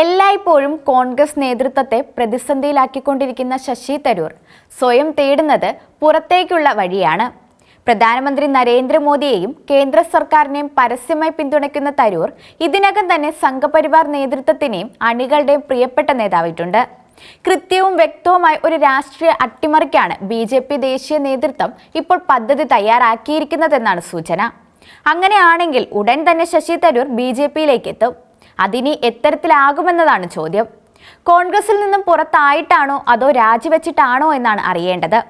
എല്ലായ്പ്പോഴും കോൺഗ്രസ് നേതൃത്വത്തെ പ്രതിസന്ധിയിലാക്കിക്കൊണ്ടിരിക്കുന്ന ശശി തരൂർ സ്വയം തേടുന്നത് പുറത്തേക്കുള്ള വഴിയാണ്. പ്രധാനമന്ത്രി നരേന്ദ്രമോദിയെയും കേന്ദ്ര സർക്കാരിനെയും പരസ്യമായി പിന്തുണയ്ക്കുന്ന തരൂർ ഇതിനകം തന്നെ സംഘപരിവാർ നേതൃത്വത്തിനെയും അണികളുടെയും പ്രിയപ്പെട്ട നേതാവായിട്ടുണ്ട്. കൃത്യവും വ്യക്തവുമായ ഒരു രാഷ്ട്രീയ അട്ടിമറിക്കാണ് ബി ജെ പി ദേശീയ നേതൃത്വം ഇപ്പോൾ പദ്ധതി തയ്യാറാക്കിയിരിക്കുന്നതെന്നാണ് സൂചന. അങ്ങനെയാണെങ്കിൽ ഉടൻ തന്നെ ശശി തരൂർ ബി ജെ പിയിലേക്ക് എത്തും. അതിനി എത്തരത്തിലാകുമെന്നതാണ് ചോദ്യം. കോൺഗ്രസിൽ നിന്നും പുറത്തായിട്ടാണോ അതോ രാജിവെച്ചിട്ടാണോ എന്നാണ് അറിയേണ്ടത്.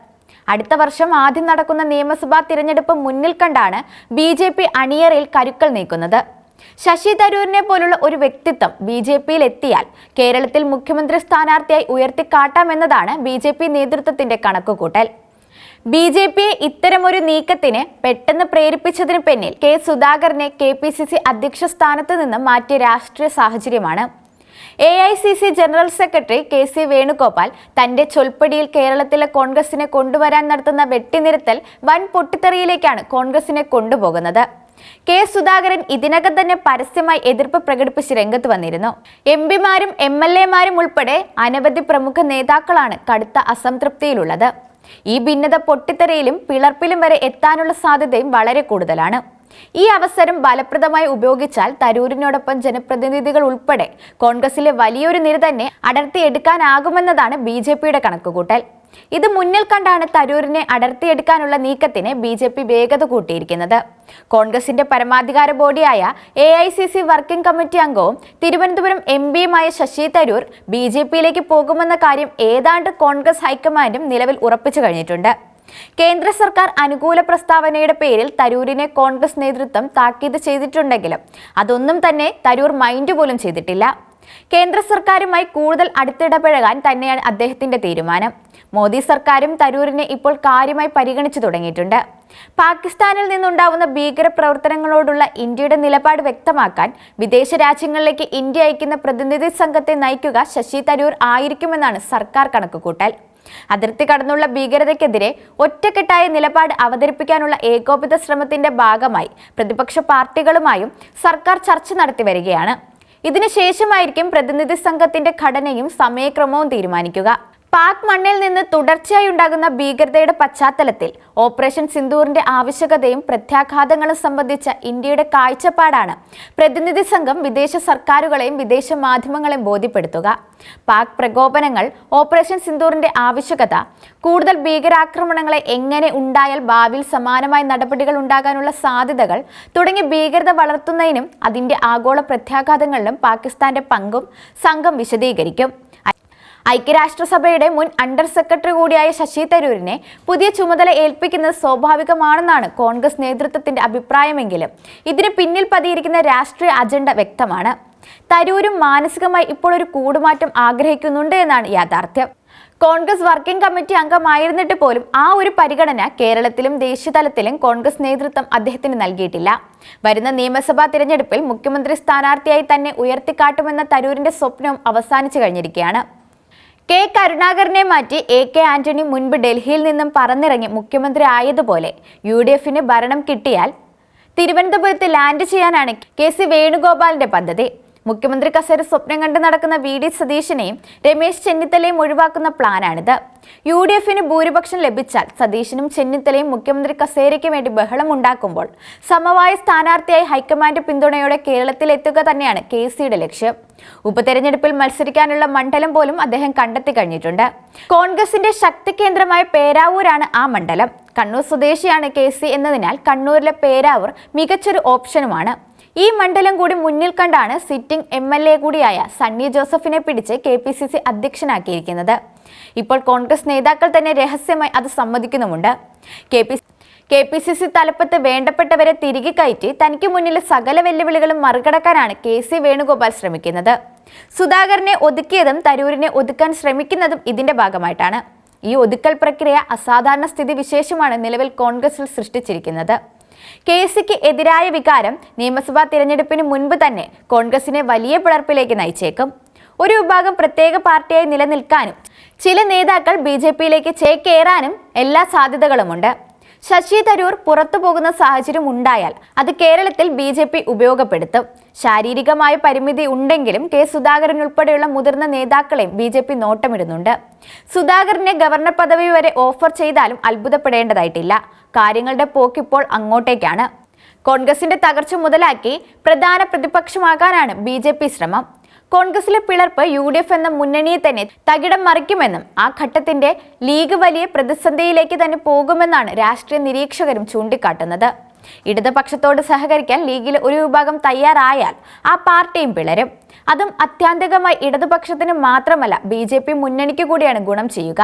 അടുത്ത വർഷം ആദ്യം നടക്കുന്ന നിയമസഭാ തിരഞ്ഞെടുപ്പ് മുന്നിൽ കണ്ടാണ് ബി ജെ പി അണിയറയിൽ കരുക്കൾ നീക്കുന്നത്. ശശി തരൂരിനെ പോലുള്ള ഒരു വ്യക്തിത്വം ബി ജെ പിയിൽ എത്തിയാൽ കേരളത്തിൽ മുഖ്യമന്ത്രി സ്ഥാനാർത്ഥിയായി ഉയർത്തിക്കാട്ടാമെന്നതാണ് ബി ജെ പി നേതൃത്വത്തിന്റെ കണക്കുകൂട്ടൽ. ബി ജെ പിയെ ഇത്തരമൊരു നീക്കത്തിന് പെട്ടെന്ന് പ്രേരിപ്പിച്ചതിന് പിന്നിൽ കെ സുധാകരനെ കെ പി സി സി അധ്യക്ഷ സ്ഥാനത്ത് നിന്ന് മാറ്റിയ രാഷ്ട്രീയ സാഹചര്യമാണ്. A I C C general secretary K C Venugopal തന്റെ ചൊൽപ്പടിയിൽ കേരളത്തിലെ കോൺഗ്രസിനെ കൊണ്ടുവരാൻ നടത്തുന്ന വെട്ടിനിരത്തൽ വൻ പൊട്ടിത്തെറിയിലേക്കാണ് കോൺഗ്രസിനെ കൊണ്ടുപോകുന്നത്. കെ സുധാകരൻ ഇതിനകം തന്നെ പരസ്യമായി എതിർപ്പ് പ്രകടിപ്പിച്ച് രംഗത്ത് വന്നിരുന്നു. എം പിമാരും എം എൽ എമാരും ഉൾപ്പെടെ അനവധി പ്രമുഖ നേതാക്കളാണ് കടുത്ത അസംതൃപ്തിയിലുള്ളത്. ഈ ഭിന്നത പൊട്ടിത്തെറിയിലും പിളർപ്പിലും വരെ എത്താനുള്ള സാധ്യതയും വളരെ കൂടുതലാണ്. ഈ അവസരം ഫലപ്രദമായി ഉപയോഗിച്ചാൽ തരൂരിനോടൊപ്പം ജനപ്രതിനിധികൾ ഉൾപ്പെടെ കോൺഗ്രസിലെ വലിയൊരു നിര തന്നെ അടർത്തിയെടുക്കാനാകുമെന്നതാണ് ബി ജെ പിയുടെ കണക്കുകൂട്ടൽ. ഇത് മുന്നിൽ കണ്ടാണ് തരൂരിനെ അടർത്തിയെടുക്കാനുള്ള നീക്കത്തിന് ബി ജെ പി വേഗത കൂട്ടിയിരിക്കുന്നത്. കോൺഗ്രസിന്റെ പരമാധികാര ബോഡിയായ A I C C working committee അംഗവും തിരുവനന്തപുരം എം പിയുമായ ശശി തരൂർ ബി ജെ പിയിലേക്ക് പോകുമെന്ന കാര്യം ഏതാണ്ട് കോൺഗ്രസ് ഹൈക്കമാൻഡും നിലവിൽ ഉറപ്പിച്ചു കഴിഞ്ഞിട്ടുണ്ട്. കേന്ദ്ര സർക്കാർ അനുകൂല പ്രസ്താവനയുടെ പേരിൽ തരൂരിനെ കോൺഗ്രസ് നേതൃത്വം താക്കീത് ചെയ്തിട്ടുണ്ടെങ്കിലും അതൊന്നും തന്നെ തരൂർ മൈൻഡ് പോലും ചെയ്തിട്ടില്ല. കേന്ദ്ര സർക്കാരുമായി കൂടുതൽ അടുത്തിടപഴകാൻ തന്നെയാണ് അദ്ദേഹത്തിന്റെ തീരുമാനം. മോദി സർക്കാരും തരൂരിനെ ഇപ്പോൾ കാര്യമായി പരിഗണിച്ചു തുടങ്ങിയിട്ടുണ്ട്. പാകിസ്ഥാനിൽ നിന്നുണ്ടാവുന്ന ഭീകര പ്രവർത്തനങ്ങളോടുള്ള ഇന്ത്യയുടെ നിലപാട് വ്യക്തമാക്കാൻ വിദേശ രാജ്യങ്ങളിലേക്ക് ഇന്ത്യ അയക്കുന്ന പ്രതിനിധി സംഘത്തെ നയിക്കുക ശശി തരൂർ ആയിരിക്കുമെന്നാണ് സർക്കാർ കണക്കുകൂട്ടൽ. അതിർത്തി കടന്നുള്ള ഭീകരതയ്ക്കെതിരെ ഒറ്റക്കെട്ടായ നിലപാട് അവതരിപ്പിക്കാനുള്ള ഏകോപിത ശ്രമത്തിന്റെ ഭാഗമായി പ്രതിപക്ഷ പാർട്ടികളുമായും സർക്കാർ ചർച്ച നടത്തി വരികയാണ്. ഇതിനുശേഷമായിരിക്കും പ്രതിനിധി സംഘത്തിന്റെ ഘടനയും സമയക്രമവും തീരുമാനിക്കുക. പാക് മണ്ണിൽ നിന്ന് തുടർച്ചയായി ഉണ്ടാകുന്ന ഭീകരതയുടെ പശ്ചാത്തലത്തിൽ ഓപ്പറേഷൻ സിന്ദൂറിന്റെ ആവശ്യകതയും പ്രത്യാഘാതങ്ങളും സംബന്ധിച്ച ഇന്ത്യയുടെ കാഴ്ചപ്പാടാണ്. പ്രതിനിധി സംഘം വിദേശ സർക്കാരുകളെയും വിദേശ മാധ്യമങ്ങളെയും ബോധ്യപ്പെടുത്തുക. പാക് പ്രകോപനങ്ങൾ ഓപ്പറേഷൻ സിന്ദൂറിന്റെ ആവശ്യകത കൂടുതൽ ഭീകരാക്രമണങ്ങളെ എങ്ങനെ ഉണ്ടായാൽ ഭാവിയിൽ സമാനമായ നടപടികൾ ഉണ്ടാകാനുള്ള സാധ്യതകൾ തുടങ്ങി ഭീകരത വളർത്തുന്നതിനും അതിന്റെ ആഗോള പ്രത്യാഘാതങ്ങളിലും പാകിസ്ഥാന്റെ പങ്കും സംഘം വിശദീകരിക്കും. ഐക്യരാഷ്ട്രസഭയുടെ മുൻ അണ്ടർ സെക്രട്ടറി കൂടിയായ ശശി തരൂരിനെ പുതിയ ചുമതല ഏൽപ്പിക്കുന്നത് സ്വാഭാവികമാണെന്നാണ് കോൺഗ്രസ് നേതൃത്വത്തിന്റെ അഭിപ്രായമെങ്കിലും ഇതിന് പിന്നിൽ പതിയിരിക്കുന്ന രാഷ്ട്രീയ അജണ്ട വ്യക്തമാണ്. തരൂരും മാനസികമായി ഇപ്പോൾ ഒരു കൂടുമാറ്റം ആഗ്രഹിക്കുന്നുണ്ട് എന്നാണ് യാഥാർത്ഥ്യം. കോൺഗ്രസ് വർക്കിംഗ് കമ്മിറ്റി അംഗമായിരുന്നിട്ട് പോലും ആ ഒരു പരിഗണന കേരളത്തിലും ദേശീയതലത്തിലും കോൺഗ്രസ് നേതൃത്വം അദ്ദേഹത്തിന് നൽകിയിട്ടില്ല. വരുന്ന നിയമസഭാ തിരഞ്ഞെടുപ്പിൽ മുഖ്യമന്ത്രി സ്ഥാനാർത്ഥിയായി തന്നെ ഉയർത്തിക്കാട്ടുമെന്ന തരൂരിന്റെ സ്വപ്നവും അവസാനിച്ചു കഴിഞ്ഞിരിക്കുകയാണ്. കെ കരുണാകരനെ മാറ്റി എ കെ ആന്റണി മുൻപ് ഡൽഹിയിൽ നിന്നും പറന്നിറങ്ങി മുഖ്യമന്ത്രി ആയതുപോലെ യു ഡി എഫിന് ഭരണം കിട്ടിയാൽ തിരുവനന്തപുരത്ത് ലാൻഡ് ചെയ്യാനാണ് കെ സി വേണുഗോപാലിന്റെ പദ്ധതി. മുഖ്യമന്ത്രി കസേര സ്വപ്നം കണ്ട് നടക്കുന്ന വി ഡി സതീശനെയും രമേശ് ചെന്നിത്തലയും ഒഴിവാക്കുന്ന പ്ലാനാണിത്. യു ഡി എഫിന് ഭൂരിപക്ഷം ലഭിച്ചാൽ സതീശനും ചെന്നിത്തലയും മുഖ്യമന്ത്രി കസേരയ്ക്ക് വേണ്ടി ബഹളം ഉണ്ടാക്കുമ്പോൾ സമവായ സ്ഥാനാർത്ഥിയായി ഹൈക്കമാൻഡ് പിന്തുണയോടെ കേരളത്തിൽ എത്തുക തന്നെയാണ് കെ സിയുടെ ലക്ഷ്യം. ഉപതെരഞ്ഞെടുപ്പിൽ മത്സരിക്കാനുള്ള മണ്ഡലം പോലും അദ്ദേഹം കണ്ടെത്തി കഴിഞ്ഞിട്ടുണ്ട്. കോൺഗ്രസിന്റെ ശക്തി കേന്ദ്രമായ പേരാവൂരാണ് ആ മണ്ഡലം. കണ്ണൂർ സ്വദേശിയാണ് കെ സി എന്നതിനാൽ കണ്ണൂരിലെ പേരാവൂർ മികച്ചൊരു ഓപ്ഷനുമാണ്. ഈ മണ്ഡലം കൂടി മുന്നിൽ കണ്ടാണ് സിറ്റിംഗ് എം എൽ എ കൂടിയായ സണ്ണി ജോസഫിനെ പിടിച്ച് കെ പി സി സി അധ്യക്ഷനാക്കിയിരിക്കുന്നത്. ഇപ്പോൾ കോൺഗ്രസ് നേതാക്കൾ തന്നെ രഹസ്യമായി അത് സമ്മതിക്കുന്നുമുണ്ട്. K P K P C C തലപ്പത്ത് വേണ്ടപ്പെട്ടവരെ തിരികെ കയറ്റി തനിക്ക് മുന്നിലെ സകല വെല്ലുവിളികളും മറികടക്കാനാണ് കെ സി വേണുഗോപാൽ ശ്രമിക്കുന്നത്. സുധാകരനെ ഒതുക്കിയതും തരൂരിനെ ഒതുക്കാൻ ശ്രമിക്കുന്നതും ഇതിന്റെ ഭാഗമായിട്ടാണ്. ഈ ഒതുക്കൽ പ്രക്രിയ അസാധാരണ സ്ഥിതി വിശേഷമാണ് നിലവിൽ കോൺഗ്രസിൽ സൃഷ്ടിച്ചിരിക്കുന്നത്. കെ സിക്ക് എതിരായ വികാരം നിയമസഭാ തിരഞ്ഞെടുപ്പിന് മുൻപ് തന്നെ കോൺഗ്രസിനെ വലിയ പിളർപ്പിലേക്ക് നയിച്ചേക്കും. ഒരു വിഭാഗം പ്രത്യേക പാർട്ടിയായി നിലനിൽക്കാനും ചില നേതാക്കൾ ബി ജെ പിയിലേക്ക് ചേക്കേറാനും എല്ലാ സാധ്യതകളുമുണ്ട്. ശശി തരൂർ പുറത്തു പോകുന്ന സാഹചര്യം ഉണ്ടായാൽ അത് കേരളത്തിൽ ബി ജെ പി ഉപയോഗപ്പെടുത്തും. ശാരീരികമായ പരിമിതി ഉണ്ടെങ്കിലും കെ സുധാകരൻ ഉൾപ്പെടെയുള്ള മുതിർന്ന നേതാക്കളെയും ബി ജെ പി നോട്ടമിടുന്നുണ്ട്. സുധാകരനെ ഗവർണർ പദവി വരെ ഓഫർ ചെയ്താലും അത്ഭുതപ്പെടേണ്ടതായിട്ടില്ല. കാര്യങ്ങളുടെ പോക്കിപ്പോൾ അങ്ങോട്ടേക്കാണ്. കോൺഗ്രസിന്റെ തകർച്ച മുതലാക്കി പ്രധാന പ്രതിപക്ഷമാകാനാണ് ബി ജെ പി ശ്രമം. കോൺഗ്രസിലെ പിളർപ്പ് യു ഡി എഫ് എന്ന മുന്നണിയെ തന്നെ തകിടം മറിക്കുമെന്നും ആ ഘട്ടത്തിന്റെ ലീഗ് വലിയ പ്രതിസന്ധിയിലേക്ക് തന്നെ പോകുമെന്നാണ് രാഷ്ട്രീയ നിരീക്ഷകരും ചൂണ്ടിക്കാട്ടുന്നത്. ഇടതുപക്ഷത്തോട് സഹകരിക്കാൻ ലീഗിൽ ഒരു വിഭാഗം തയ്യാറായാൽ ആ പാർട്ടിയും പിളരും. അതും അത്യാന്തികമായി ഇടതുപക്ഷത്തിന് മാത്രമല്ല ബി മുന്നണിക്ക് കൂടിയാണ് ഗുണം ചെയ്യുക.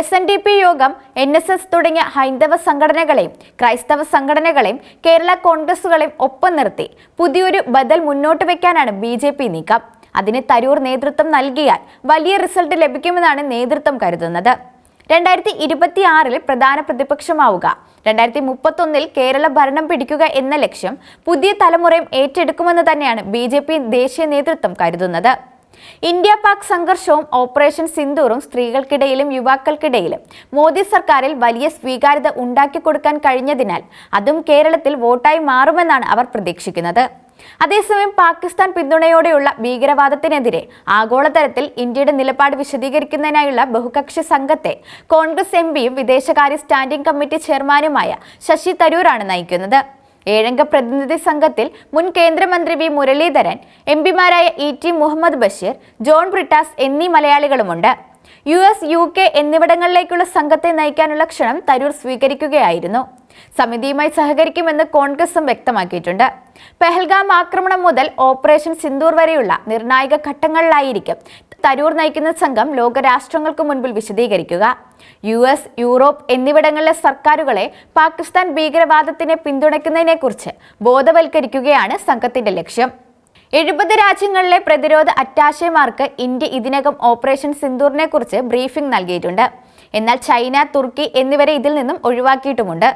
എസ് എൻ ഡി പി യോഗം എൻ എസ് എസ് തുടങ്ങിയ ഹൈന്ദവ സംഘടനകളെയും ക്രൈസ്തവ സംഘടനകളെയും കേരള കോൺഗ്രസുകളെയും ഒപ്പം നിർത്തി പുതിയൊരു ബദൽ മുന്നോട്ട് വയ്ക്കാനാണ് ബി ജെ പി നീക്കം. അതിന് തരൂർ നേതൃത്വം നൽകിയാൽ വലിയ റിസൾട്ട് ലഭിക്കുമെന്നാണ് നേതൃത്വം കരുതുന്നത്. രണ്ടായിരത്തി ഇരുപത്തി ആറിൽ പ്രധാന പ്രതിപക്ഷമാവുക. രണ്ടായിരത്തി മുപ്പത്തൊന്നിൽ കേരള ഭരണം പിടിക്കുക എന്ന ലക്ഷ്യം പുതിയ തലമുറയും ഏറ്റെടുക്കുമെന്ന് തന്നെയാണ് ബി ദേശീയ നേതൃത്വം കരുതുന്നത്. ഇന്ത്യ പാക് സംഘർഷവും ഓപ്പറേഷൻ സിന്ദൂറും സ്ത്രീകൾക്കിടയിലും യുവാക്കൾക്കിടയിലും മോദി സർക്കാരിൽ വലിയ സ്വീകാര്യത ഉണ്ടാക്കിക്കൊടുക്കാൻ കഴിഞ്ഞതിനാൽ അതും കേരളത്തിൽ വോട്ടായി മാറുമെന്നാണ് അവർ പ്രതീക്ഷിക്കുന്നത്. അതേസമയം പാകിസ്ഥാൻ പിന്തുണയോടെയുള്ള ഭീകരവാദത്തിനെതിരെ ആഗോളതലത്തിൽ ഇന്ത്യയുടെ നിലപാട് വിശദീകരിക്കുന്നതിനായുള്ള ബഹുകക്ഷി സംഘത്തെ കോൺഗ്രസ് എം പിയും വിദേശകാര്യ സ്റ്റാൻഡിംഗ് കമ്മിറ്റി ചെയർമാനുമായ ശശി തരൂരാണ് നയിക്കുന്നത്. ഏഴംഗ പ്രതിനിധി സംഘത്തിൽ മുൻ കേന്ദ്രമന്ത്രി V Muraleedharan M പിമാരായ E T Muhammad Basheer John Brittas എന്നീ മലയാളികളുമുണ്ട്. യു എസ് യു കെ എന്നിവിടങ്ങളിലേക്കുള്ള സംഘത്തെ നയിക്കാനുള്ള ക്ഷണം തരൂർ സ്വീകരിക്കുകയായിരുന്നു. സമിതിയുമായി സഹകരിക്കുമെന്ന് കോൺഗ്രസും വ്യക്തമാക്കിയിട്ടുണ്ട്. പെഹൽഗാം ആക്രമണം മുതൽ ഓപ്പറേഷൻ സിന്ദൂർ വരെയുള്ള നിർണായക ഘട്ടങ്ങളിലായിരിക്കും തരൂർ നയിക്കുന്ന സംഘം ലോകരാഷ്ട്രങ്ങൾക്ക് മുൻപിൽ വിശദീകരിക്കുക. യു എസ് യൂറോപ്പ് എന്നിവിടങ്ങളിലെ സർക്കാരുകളെ പാകിസ്ഥാൻ ഭീകരവാദത്തിനെ പിന്തുണയ്ക്കുന്നതിനെക്കുറിച്ച് ബോധവൽക്കരിക്കുകയാണ് സംഘത്തിന്റെ ലക്ഷ്യം. എഴുപത് രാജ്യങ്ങളിലെ പ്രതിരോധ അറ്റാഷെമാർക്ക് ഇന്ത്യ ഇതിനകം ഓപ്പറേഷൻ സിന്ദൂറിനെക്കുറിച്ച് ബ്രീഫിംഗ് നൽകിയിട്ടുണ്ട്. എന്നാൽ ചൈന തുർക്കി എന്നിവരെ ഇതിൽ നിന്നും ഒഴിവാക്കിയിട്ടുമുണ്ട്.